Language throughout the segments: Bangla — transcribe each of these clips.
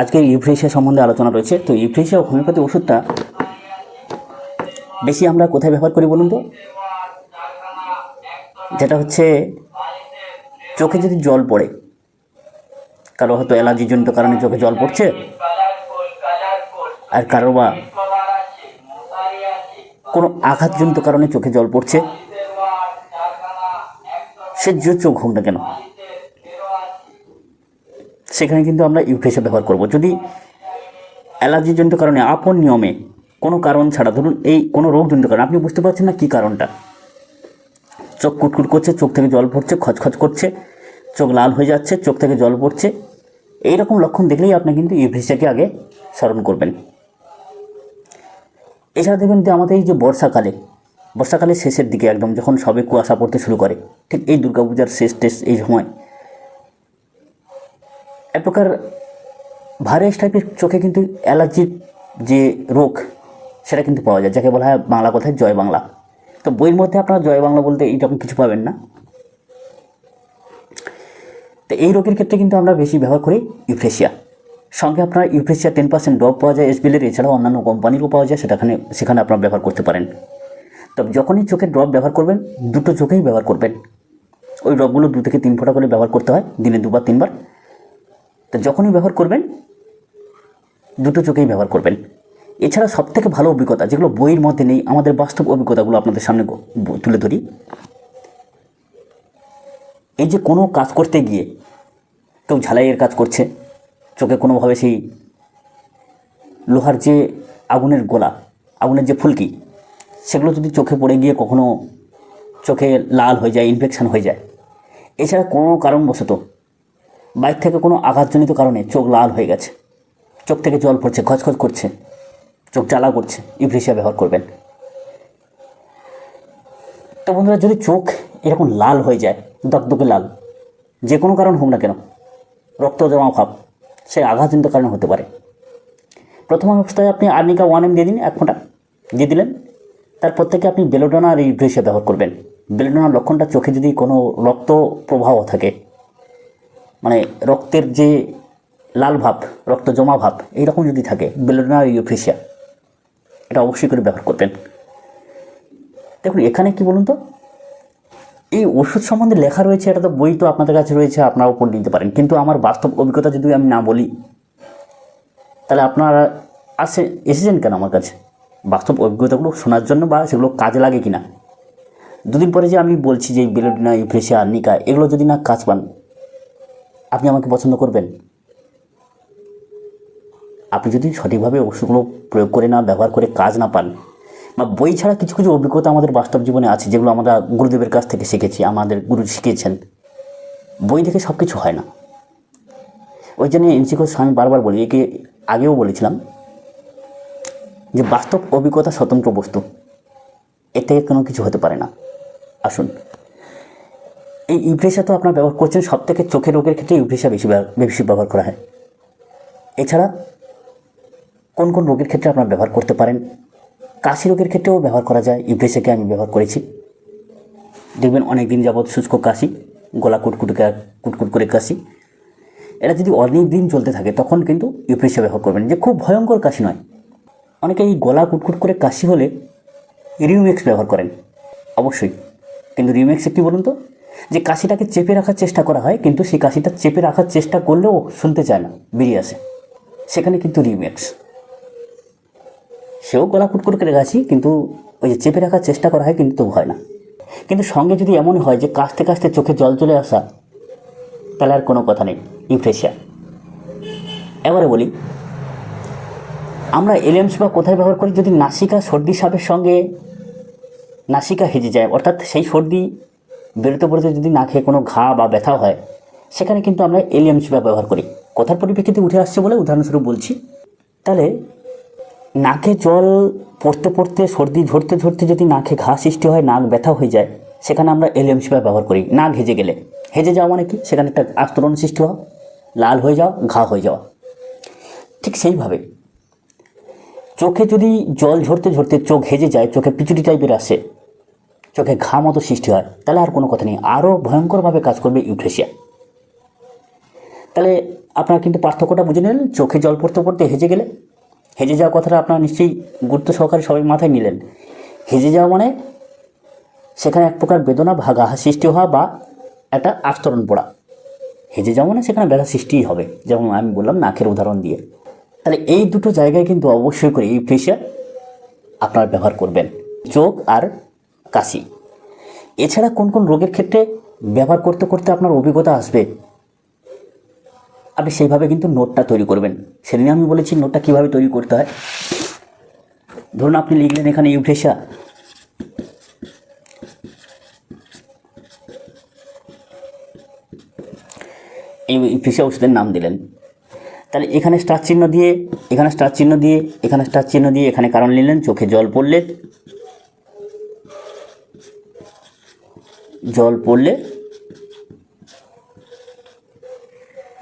আজকে ইউফ্রেশিয়া সম্বন্ধে আলোচনা রয়েছে। তো ইউফ্রেশিয়া হোমিওপ্যাথি ওষুধটা বেশি আমরা কোথায় ব্যবহার করি বলুন তো? যেটা হচ্ছে চোখে যদি জল পড়ে, কারও হয়তো অ্যালার্জিজনিত কারণে চোখে জল পড়ছে, আর কারও বা কোনো আঘাতজনিত কারণে চোখে জল পড়ছে, সে যে চোখ হোক না কেন সেখানে কিন্তু আমরা ইউফ্রেশিয়া ব্যবহার করব। যদি অ্যালার্জিজনিত কারণে আপন নিয়মে কোনো কারণ ছাড়া, ধরুন এই কোনো রোগজনিত কারণ, আপনি বুঝতে পারছেন না কী কারণটা। চোখ কুটকুট করছে, চোখ থেকে জল পড়ছে, খচখচ করছে, চোখ লাল হয়ে যাচ্ছে, চোখ থেকে জল পড়ছে এই রকম লক্ষণ দেখলেই আপনি কিন্তু ইউফ্রেশিয়াকে আগে স্মরণ করবেন। এছাড়া দেখবেন যে আমাদের এই যে বর্ষাকালে, বর্ষাকালের শেষের দিকে একদম যখন সবে কুয়াশা পড়তে শুরু করে, ঠিক এই দুর্গাপূজার শেষ টেস এই সময় এক প্রকার ভাইরাস টাইপের চোখে কিন্তু অ্যালার্জির যে রোগ, সেটা কিন্তু পাওয়া যায়, যাকে বলা হয় বাংলা কথায় জয় বাংলা। তো বইয়ের মধ্যে আপনারা জয় বাংলা বলতে এইরকম কিছু পাবেন না। তো এই রোগের ক্ষেত্রে কিন্তু আমরা বেশি ব্যবহার করি ইউফ্রেশিয়া। সঙ্গে আপনার ইউফ্রেশিয়া টেন পার্সেন্ট ড্রপ পাওয়া যায় এসবিলের এছাড়াও অন্যান্য কোম্পানিরও পাওয়া যায়, সেটাখানে, সেখানে আপনারা ব্যবহার করতে পারেন। তবে যখনই চোখের ড্রপ ব্যবহার করবেন, দুটো চোখেই ব্যবহার করবেন। ওই ড্রপগুলো দু থেকে তিন ফোঁটা করে ব্যবহার করতে হয়, দিনে দুবার, তিনবার। তো যখনই ব্যবহার করবেন, দুটো চোখেই ব্যবহার করবেন। এছাড়া সবথেকে ভালো অভিজ্ঞতা, যেগুলো বইয়ের মধ্যে নেই, আমাদের বাস্তব অভিজ্ঞতাগুলো আপনাদের সামনে তুলে ধরি। এই যে কোনো কাজ করতে গিয়ে কেউ ঝালাইয়ের কাজ করছে, চোখে কোনোভাবে সেই লোহার যে আগুনের গোলা, আগুনের যে ফুলকি, সেগুলো যদি চোখে পড়ে গিয়ে কখনো চোখে লাল হয়ে যায় ইনফেকশান হয়ে যায়। এছাড়া কোনো কারণবশত বাইক থেকে কোনো আঘাতজনিত কারণে চোখ লাল হয়ে গেছে। চোখ থেকে জল পড়ছে, খচখচ করছে। চোখ জ্বালা করছে ইভ্রেশিয়া ব্যবহার করবেন। তো বন্ধুরা, যদি চোখ এরকম লাল হয়ে যায় দকদকে লাল, যে কোনো কারণ হোক না কেন, রক্ত জমা ভাব সে আঘাতজনিত কারণে হতে পারে। প্রথম অবস্থায় আপনি আর্নিকা ওয়ান এম দিয়ে দিন, এক ফোঁটা দিয়ে দিলেন। তারপর থেকে আপনি বেলোডোনা আর ইভ্রেশিয়া ব্যবহার করবেন। বেলোডোনার লক্ষণটা চোখে যদি কোনো রক্ত প্রবাহ থাকে মানে রক্তের যে লাল ভাব, রক্ত জমা ভাব, এইরকম যদি থাকে বেলোডোনা আর ইউফ্রেশিয়া, এটা অবশ্যই করে ব্যবহার করবেন। দেখুন, এখানে কি বলুন তো? এই ওষুধ সম্বন্ধে লেখা রয়েছে, এটা তো বই তো আপনাদের কাছে রয়েছে আপনারা উপর নিতে পারেন। কিন্তু আমার বাস্তব অভিজ্ঞতা যদি আমি না বলি, তাহলে আপনারা আসে, এসেছেন কেন আমার কাছে? বাস্তব অভিজ্ঞতাগুলো শোনার জন্য বা সেগুলো কাজে লাগে কি না দুদিন পরে যে আমি বলছি যে বেলোডিনা, ইউফ্রেশিয়া, নিকা, এগুলো যদি না কাজ পান আপনি আমাকে পছন্দ করবেন? আপনি যদি সঠিকভাবে ওষুধগুলো প্রয়োগ করে না, ব্যবহার করে কাজ না পান, বা বই ছাড়া কিছু কিছু অভিজ্ঞতা আমাদের বাস্তব জীবনে আছে, যেগুলো আমরা গুরুদেবের কাছ থেকে শিখেছি, আমাদের গুরু শিখিয়েছেন, বই দেখে সব কিছু হয় না। ওই জন্য এনসিকোস আমি বারবার বলি, একে আগেও বলেছিলাম যে বাস্তব অভিজ্ঞতা স্বতন্ত্র বস্তু, এর থেকে কোনো কিছু হতে পারে না। আসুন। এই ইউভ্রেশা তো আপনার ব্যবহার করছেন সব থেকে চোখের রোগের ক্ষেত্রে ইউভ্রেশা বেশি বেশি ব্যবহার করা হয়। এছাড়া কোন কোন রোগের ক্ষেত্রে আপনার ব্যবহার করতে পারেন? কাশি রোগের ক্ষেত্রেও ব্যবহার করা যায়। ইউভ্রেশাকে আমি ব্যবহার করেছি। দেখবেন অনেক দিন যাবৎ শুষ্ক কাশি, গলা কুটকুটে কুটকুট করে কাশি। এটা যদি অনেক দিন চলতে থাকে, তখন কিন্তু ইউপ্রেশিয়া ব্যবহার করবেন। যে খুব ভয়ঙ্কর কাশি নয়। অনেকে এই গলা কুটকুট করে কাশি হলে রিউমেক্স ব্যবহার করেন। অবশ্যই। কিন্তু রিউমেক্সে কী বলুন তো? যে কাশিটাকে চেপে রাখার চেষ্টা করা হয়, কিন্তু সেই কাশিটা চেপে রাখার চেষ্টা করলেও শুনতে চায় না, বেরিয়ে আসে। সেখানে কিন্তু রিউমেক্স সেও গলা কুটকুট করে কাশি, কিন্তু ওই যে চেপে রাখার চেষ্টা করা হয়, কিন্তু তবু হয় না। কিন্তু সঙ্গে যদি এমন হয় যে কাশতে কাশতে চোখে জল চলে আসা, তাহলে আর কোনো কথা নেই ইউফ্রেশিয়া এবারে বলি, আমরা এলিয়ামস বা কোথায় ব্যবহার করি, যদি নাসিকা সর্দি সাপের সঙ্গে, নাসিকা হেজে যায়, অর্থাৎ সেই সর্দি বেরোতে বেরোতে যদি না খেয়ে কোনো ঘা বা ব্যথা হয়, সেখানে কিন্তু আমরা এলিয়ামস ব্যবহার করি। কথার পরিপ্রেক্ষিতে উঠে আসছে বলে উদাহরণস্বরূপ বলছি। তাহলে নাকে জল পড়তে পড়তে, সর্দি ঝরতে ঝরতে যদি নাকে ঘা সৃষ্টি হয়, নাক ব্যথা হয়ে যায়, সেখানে আমরা এলিয়াম সিপা ব্যবহার করি। নাক হেজে গেলে। হেজে যাওয়া মানে কি? সেখানে একটা আস্তরণ সৃষ্টি হওয়া। লাল হয়ে যাওয়া, ঘা হয়ে যাওয়া। ঠিক সেইভাবে চোখে যদি জল ঝরতে ঝরতে চোখ হেজে যায়, চোখে পিচুটি টাইপের আসে চোখে ঘা মতো সৃষ্টি হয়, তাহলে আর কোনো কথা নেই। আরও ভয়ঙ্করভাবে কাজ করবে ইউট্রেশিয়া। তাহলে আপনারা কিন্তু পার্থক্যটা বুঝে নিলেন, চোখে জল পড়তে পড়তে হেজে গেলে হেজে যাওয়া কথাটা আপনারা নিশ্চয়ই গুরুত্ব সহকারে সবাই মাথায় নিলেন। হেজে যাওয়া মানে সেখানে এক প্রকার বেদনা ভাগা সৃষ্টি হওয়া বা একটা আস্তরণ পড়া। হেজে যাওয়া মানে সেখানে ব্যথা সৃষ্টিই হবে, যেমন আমি বললাম নাকের উদাহরণ দিয়ে। তাহলে এই দুটো জায়গায় কিন্তু অবশ্যই করে ফেসিয়াল আপনারা ব্যবহার করবেন, চোখ আর কাশি। এছাড়া কোন কোন রোগের ক্ষেত্রে ব্যবহার করতে করতে আপনার অভিজ্ঞতা আসবে, আপনি সেইভাবে কিন্তু নোটটা তৈরি করবেন। সেদিন আমি বলেছি নোটটা কীভাবে তৈরি করতে হয়। ধরুন আপনি লিখলেন এখানে ইউফ্রেশিয়া। এই ইউফ্রেশিয়া ওষুধের নাম দিলেন। তাহলে এখানে স্টার চিহ্ন দিয়ে, এখানে স্টার চিহ্ন দিয়ে, এখানে স্টার চিহ্ন দিয়ে, এখানে কারণ নিলেন চোখে জল পড়লে জল পড়লে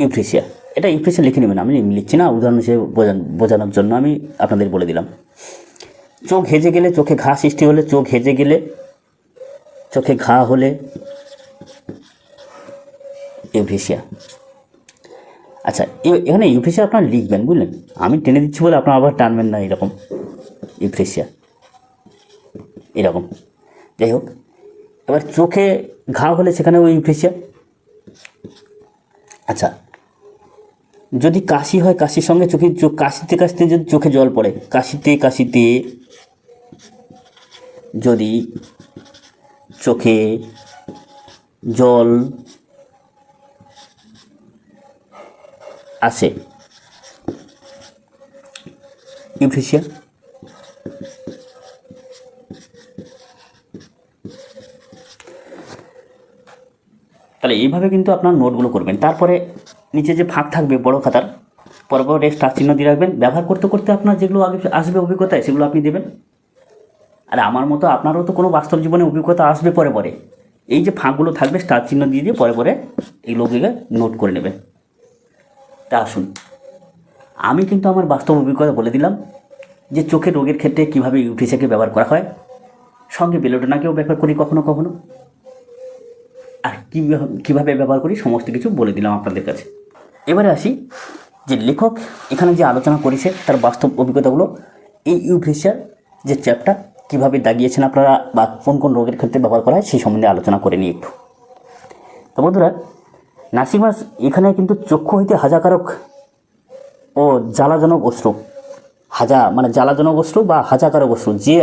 ইউফ্রেশিয়া এটা ইউফ্রেশিয়া লিখে নেবেন, আমি লিখছি না, উদাহরণ হিসেবে বোঝান, বোঝানোর জন্য আমি আপনাদের বলে দিলাম। চোখ হেজে গেলে চোখে ঘা সৃষ্টি হলে, চোখ হেজে গেলে চোখে ঘা হলে ইউফ্রেশিয়া আচ্ছা এখানে ইউফ্রেশিয়া আপনার লিখবেন, বুঝলেন? আমি টেনে দিচ্ছি বলে আপনার আবার টানবেন না, এরকম। ইউফ্রেশিয়া এরকম। যাই হোক এবার চোখে ঘা হলে সেখানে ওই ইউফ্রেশিয়া আচ্ছা যদি কাশি হয়, কাশির সঙ্গে চোখে কাশিতে কাশিতে যদি চোখে জল পড়ে, কাশিতে কাশিতে যদি চোখে জল আসে ইউফ্রেশিয়া এইভাবে কিন্তু আপনার নোটগুলো করবেন। তারপরে নিচে যে ফাঁক থাকবে বড় খাতার পরে পরে স্টার চিহ্ন দিয়ে রাখবেন। ব্যবহার করতে করতে আপনার যেগুলো আগে আসবে অভিজ্ঞতায়, সেগুলো আপনি দেবেন। আর আমার মতো আপনারও তো কোনো বাস্তব জীবনে অভিজ্ঞতা আসবে পরে পরে। এই যে ফাঁকগুলো থাকবে স্টার চিহ্ন দিয়ে দিয়ে পরে পরে এগুলোকে নোট করে নেবেন। তা আসুন। আমি কিন্তু আমার বাস্তব অভিজ্ঞতা বলে দিলাম যে চোখের রোগের ক্ষেত্রে কীভাবে ইউটিসিকে ব্যবহার করা হয়। সঙ্গে বেলোডোনাকেও ব্যবহার করি কখনো কখনো। আর কীভাবে ব্যবহার করি, সমস্ত কিছু বলে দিলাম আপনাদের কাছে। এবারে আসি, যে লেখক এখানে যে আলোচনা করেছে, তার বাস্তব অভিজ্ঞতাগুলো। এই ইউফ্রেশিয়ার যে চ্যাপটা কীভাবে দাগিয়েছেন আপনারা বা কোন কোন রোগের ক্ষেত্রে ব্যবহার করা হয়, সেই সম্বন্ধে আলোচনা করে নিই একটু। তো বন্ধুরা, নাসিমাস এখানে কিন্তু চক্ষু হইতে হাজাকারক ও জ্বালাজনক অশ্রু। হাজা মানে জ্বালাজনক অশ্রু বা হাজাকারক অস্ত্র যে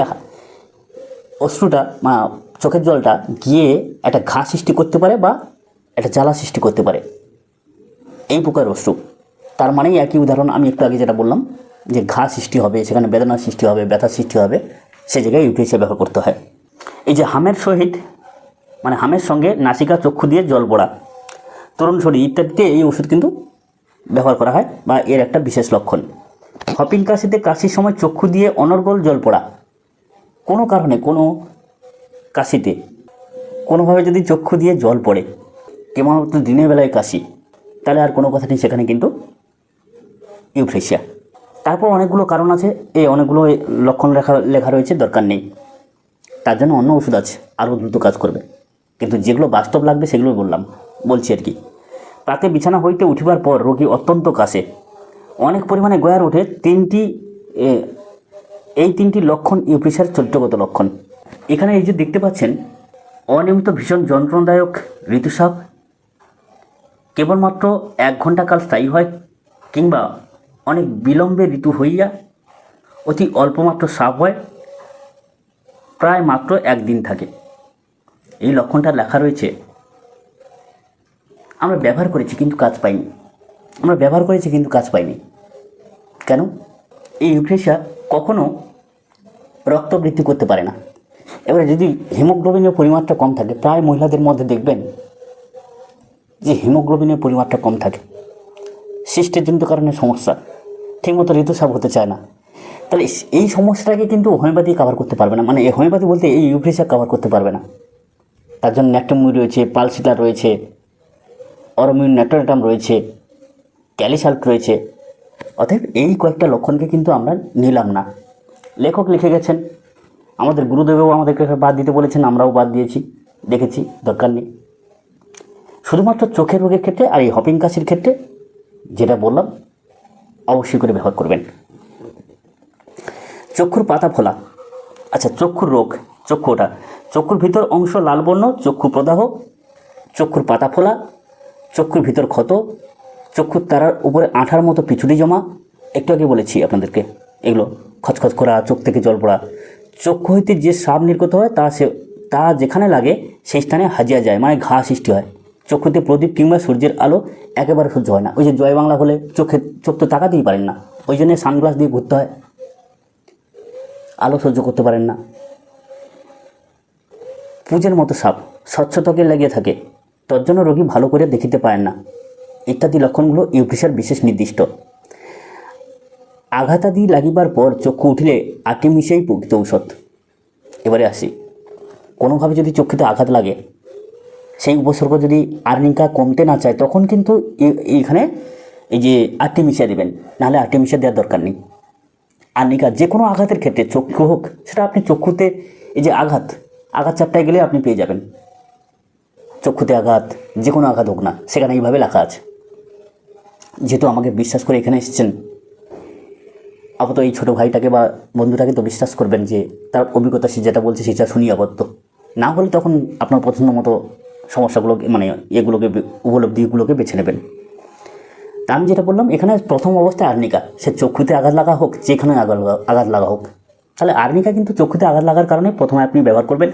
অশ্রুটা, মা, চোখের জলটা গিয়ে একটা ঘা সৃষ্টি করতে পারে বা একটা জ্বালা সৃষ্টি করতে পারে। এই প্রকার অশ্রু। তার মানেই একই উদাহরণ আমি একটু আগে যেটা বললাম, যে ঘা সৃষ্টি হবে, সেখানে বেদনা সৃষ্টি হবে, ব্যথা সৃষ্টি হবে, সে জায়গায় ইউপিএসএ ব্যবহার করতে হয়। এই যে হামের সহিত মানে হামের সঙ্গে নাসিকা চক্ষু দিয়ে জল পড়া। তরুণ শরীর ইত্যাদিতে এই ওষুধ কিন্তু ব্যবহার করা হয় বা এর একটা বিশেষ লক্ষণ। হপিং কাশিতে কাশির সময় চক্ষু দিয়ে অনর্গল জল পড়া। কোনো কারণে, কোনো কাশিতে, কোনোভাবে যদি চক্ষু দিয়ে জল পড়ে, কেবলমাত্র দিনের বেলায় কাশি, তাহলে আর কোনো কথা নেই সেখানে কিন্তু ইউফ্রেশিয়া। তারপর অনেকগুলো কারণ আছে, এই অনেকগুলো লক্ষণ লেখা লেখা রয়েছে, দরকার নেই। তার জন্য অন্য ওষুধ আছে, আরও দ্রুত কাজ করবে। কিন্তু যেগুলো বাস্তব লাগবে সেগুলো বললাম, বলছি আর কি। তাতে বিছানা হইতে উঠিবার পর রোগী অত্যন্ত কাশে। অনেক পরিমাণে গয়ার ওঠে, তিনটি এই তিনটি লক্ষণ ইউপ্রেশার চরিত্রগত লক্ষণ। এখানে এই যে দেখতে পাচ্ছেন, অনিয়মিত ভীষণ যন্ত্রণাদায়ক ঋতুস্রাব, কেবলমাত্র এক ঘণ্টা কাল স্থায়ী হয় কিংবা অনেক বিলম্বে ঋতু হইয়া অতি অল্পমাত্র সাপ হয়, প্রায় মাত্র একদিন থাকে। এই লক্ষণটা লেখা রয়েছে, আমরা ব্যবহার করেছি কিন্তু কাজ পাইনি। আমরা ব্যবহার করেছি কিন্তু কাজ পাইনি। কেন? এই ইউফ্রেশিয়া কখনো রক্ত বৃদ্ধি করতে পারে না। এবারে যদি হিমোগ্লোবিনের পরিমাণটা কম থাকে, প্রায় মহিলাদের মধ্যে দেখবেন যে হিমোগ্লোবিনের পরিমাণটা কম থাকে। সিস্টের জনিত কারণে সমস্যা, ঠিকমতো ঋতুস্রাব হতে চায় না। তাহলে এই সমস্যাটাকে কিন্তু হোমিওপ্যাথি কভার করতে পারবে না। মানে হোমিওপ্যাথি বলতে এই ইউফ্রেশিয়া কভার করতে পারবে না। তার জন্য ন্যাক্টোমুই রয়েছে পালসিটার রয়েছে অরমিউন ন্যাটোরেটাম রয়েছে, ক্যালিসাল্ট রয়েছে। অতএব এই কয়েকটা লক্ষণকে কিন্তু আমরা নিলাম না। লেখক লিখে গেছেন। আমাদের গুরুদেবও আমাদেরকে বাদ দিতে বলেছেন, আমরাও বাদ দিয়েছি, দেখেছি, দরকার নেই। শুধুমাত্র চোখের রোগের ক্ষেত্রে আর এই হপিং কাশির ক্ষেত্রে যেটা বললাম, অবশ্যই করে ব্যবহার করবেন। চক্ষুর পাতা ফোলা। আচ্ছা চক্ষুর রোগ, চক্ষু ওটা। চক্ষুর ভিতর অংশ লাল বর্ণ, চক্ষু প্রদাহ, চক্ষুর পাতা ফোলা, চক্ষুর ভিতর ক্ষত, চক্ষুর তারার উপরে আঠার মতো পিছুড়ি জমা। একটু আগে বলেছি আপনাদেরকে, এগুলো খচখচ করা, চোখ থেকে জল পড়া। চক্ষু হইতে যে সাপ নির্গত হয়, তা সে, তা যেখানে লাগে, সেই স্থানে হাজিয়া যায় মানে ঘা সৃষ্টি হয়। চক্ষুতে প্রদীপ কিংবা সূর্যের আলো একেবারে সহ্য হয় না। ওই যে জয় বাংলা হলে চোখে, চোখ তো তাকাতেই পারেন না। ওই জন্য সানগ্লাস দিয়ে ঘুরতে হয়। আলো সহ্য করতে পারেন না। পুজের মতো সাপ স্বচ্ছ ত্বকে লেগে থাকে। তোর জন্য রোগী ভালো করে দেখিতে পারেন না। ইত্যাদি লক্ষণগুলো ইউপ্রিসার বিশেষ নির্দিষ্ট। আঘাতাদি লাগিবার পর চক্ষু উঠিলে আটি মিশাই প্রকৃত ঔষধ। এবারে আসি। কোনোভাবে যদি চক্ষুতে আঘাত লাগে, সেই উপসর্গ যদি আর্নিকা কমতে না চায়, তখন কিন্তু এইখানে এই যে আটি মিশিয়ে দেবেন। নাহলে আটি মিশিয়ে দেওয়ার দরকার নেই। আর্নিকা যে কোনো আঘাতের ক্ষেত্রে চক্ষু হোক, সেটা আপনি চক্ষুতে এই যে আঘাত আঘাত চাপটায় গেলে আপনি পেয়ে যাবেন। চক্ষুতে আঘাত যে কোনো আঘাত হোক না, সেখানে এইভাবে লেখা আছে। যেহেতু আমাকে বিশ্বাস করে এখানে এসেছেন আপাতত এই ছোটো ভাইটাকে বা বন্ধুটাকে তো বিশ্বাস করবেন যে তার অভিজ্ঞতা সে যেটা বলছে সেটা শুনি আপাতত না হলে তখন আপনার পছন্দ মতো সমস্যাগুলো মানে এগুলোকে উপলব্ধিগুলোকে বেছে নেবেন। তা আমি যেটা বললাম, এখানে প্রথম অবস্থায় আর্নিকা। সে চক্ষুতে আঘাত লাগা হোক, যেখানে আঘাত আঘাত লাগা হোক। তাহলে আর্নিকা কিন্তু চক্ষুতে আঘাত লাগার কারণে প্রথমে আপনি ব্যবহার করবেন।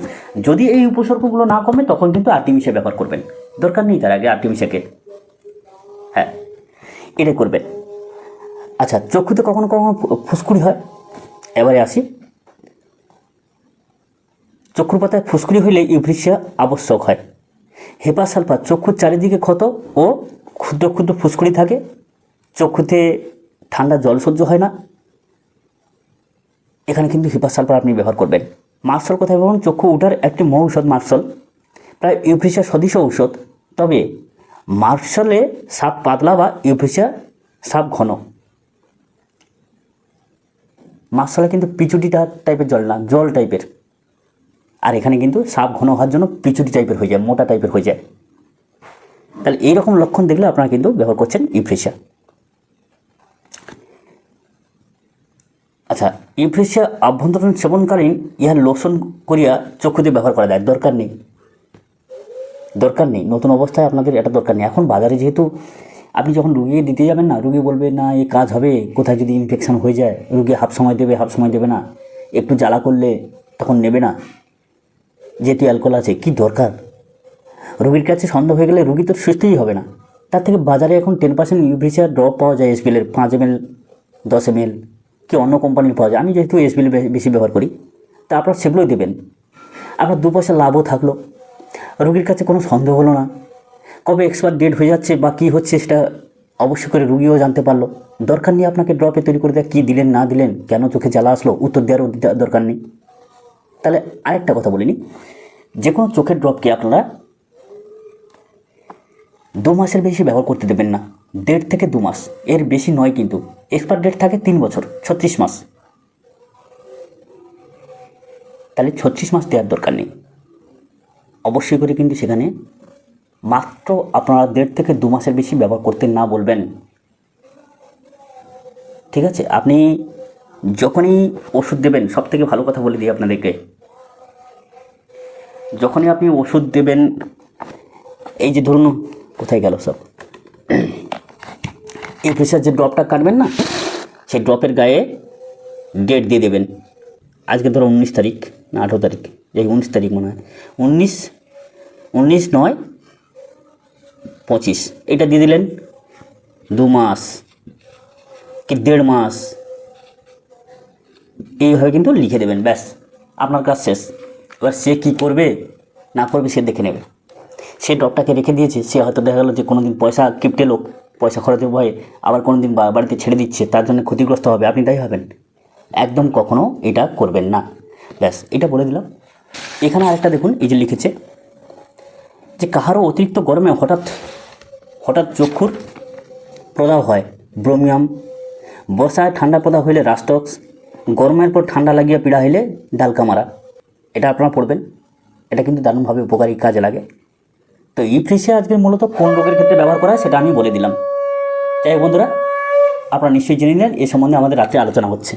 যদি এই উপসর্গগুলো না কমে, তখন কিন্তু আর্টিমিশে ব্যবহার করবেন। দরকার নেই তার আগে আর্টিমিশাকে হ্যাঁ এটাই করবেন। আচ্ছা চক্ষুতে কখনো কখনো ফুসকুড়ি হয়? এবারে আসি। চক্ষুর পাতায় ফুসকুড়ি হইলে ইউভ্রিসিয়া আবশ্যক হয়। হেপা সালফা চক্ষুর চারিদিকে ক্ষত ও ক্ষুদ্র ক্ষুদ্র ফুসকুড়ি থাকে। চক্ষুতে ঠান্ডা জল সহ্য হয় না। এখানে কিন্তু হিপা সালফার আপনি ব্যবহার করবেন। মার্শাল কোথায় বলুন, চক্ষু উঠার একটি মহৌষধ মার্শাল। প্রায় ইউভ্রিসিয়া সদৃশ ঔষধ। তবে মার্শালে সাপ পাতলা বা ইউভ্রিসিয়া সাপ ঘন। মার্শালে কিন্তু পিচুটিটা টাইপের জল না, জল টাইপের আর এখানে কিন্তু সাপ ঘন হওয়ার জন্য পিচুটি টাইপের হয়ে যায়, মোটা টাইপের হয়ে যায়। তাহলে এইরকম লক্ষণ দেখলে আপনারা কিন্তু ব্যবহার করছেন ইউফ্রেশিয়া আচ্ছা ইউফ্রেশিয়া আভ্যন্তরীণ সেবনকালীন ইহার লোশন করিয়া চক্ষুতে ব্যবহার করা যায়। দরকার নেই। দরকার নেই। নতুন অবস্থায় আপনাদের এটা দরকার নেই। এখন বাজারে যেহেতু আপনি যখন রুগীকে দিতে যাবেন না, রুগী বলবে, না এই কাজ হবে, কোথায় যদি ইনফেকশান হয়ে যায়, রুগী হাফ সময় দেবে, হাফ সময় দেবে না, একটু জ্বালা করলে তখন নেবে না। যেহেতু অ্যালকোহল আছে, কি দরকার? রুগীর কাছে সন্দেহ হয়ে গেলে রুগী তো সুস্থই হবে না। তার থেকে বাজারে এখন টেন পার্সেন্ট ইউভ্রিসিয়ার ড্রপ পাওয়া যায় এসবিএলের পাঁচ এম এল দশ এম এল কি অন্য কোম্পানির পাওয়া যায়। আমি যেহেতু এসবিএল বেশি ব্যবহার করি, তা আপনার সেগুলোই দেবেন। আপনার দু পয়সা লাভও থাকল। রুগীর কাছে কোনো সন্দেহ হলো না। কবে এক্সপায়ার ডেট হয়ে যাচ্ছে বা কী হচ্ছে সেটা অবশ্যই করে রুগীও জানতে পারল। দরকার নেই আপনাকে ড্রপে তৈরি করে দেওয়া কী দিলেন, না দিলেন, কেন চোখে জ্বালা আসলো, উত্তর দেওয়ারও দরকার নেই। তাহলে আরেকটা কথা বলিনি যে কোনো চোখের ড্রপকে আপনারা দু মাসের বেশি ব্যবহার করতে দেবেন না। দেড় থেকে দু মাস। এর বেশি নয় কিন্তু। এক্সপায়ার ডেট থাকে তিন বছর, ছত্রিশ মাস। তাহলে ছত্রিশ মাস দেওয়ার দরকার নেই। অবশ্যই করে কিন্তু সেখানে মাত্র আপনারা দেড় থেকে দু মাসের বেশি ব্যবহার করতে না বলবেন। ঠিক আছে? আপনি যখনই ওষুধ দেবেন সব থেকে ভালো কথা বলে দিই আপনাদেরকে। যখনই আপনি ওষুধ দেবেন, এই যে ধরুন, কোথায় গেল সব? এই প্রেশার যে ড্রপটা কাটবেন না, সেই ড্রপের গায়ে ডেট দিয়ে দেবেন। আজকে ধরো উনিশ তারিখ না আঠেরো তারিখ, এই উনিশ তারিখ মনে হয়। উনিশ উনিশ নয় পঁচিশ। এটা দিয়ে দিলেন দু মাস কি দেড় মাস। এইভাবে কিন্তু লিখে দেবেন, ব্যাস, আপনার কাজ শেষ। এবার সে কী করবে, না করবে সে দেখে নেবে। সে ড্রপটাকে রেখে দিয়েছে, সে হয়তো দেখা গেলো যে কোনো দিন পয়সা কিপটে লোক, পয়সা খরচের ভয়ে আবার কোনো দিন বাড়িতে ছেড়ে দিচ্ছে, তার জন্য ক্ষতিগ্রস্ত হবে। আপনি তাই হবেন একদম কখনো এটা করবেন না। ব্যাস, এটা বলে দিলাম। এখানে আরেকটা দেখুন, এই যে লিখেছে যে কাহারও অতিরিক্ত গরমে হঠাৎ হঠাৎ চক্ষুর প্রদাহ হয়, ব্রোমিয়াম। বর্ষায় ঠান্ডা প্রদাহ হইলে রাস্টক্স গরমের পর ঠান্ডা লাগিয়া পীড়া হইলে ডালকা মারা এটা আপনারা পড়বেন। এটা কিন্তু দারুণভাবে উপকারী কাজে লাগে। তো ইফ্রিসিয়া আজকে মূলত কোন রোগের ক্ষেত্রে ব্যবহার করা হয় সেটা আমি বলে দিলাম। যাই বন্ধুরা, আপনারা নিশ্চয়ই জেনে নেন এ সম্বন্ধে আমাদের রাত্রে আলোচনা হচ্ছে।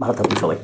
ভালো থাকুন সবাই।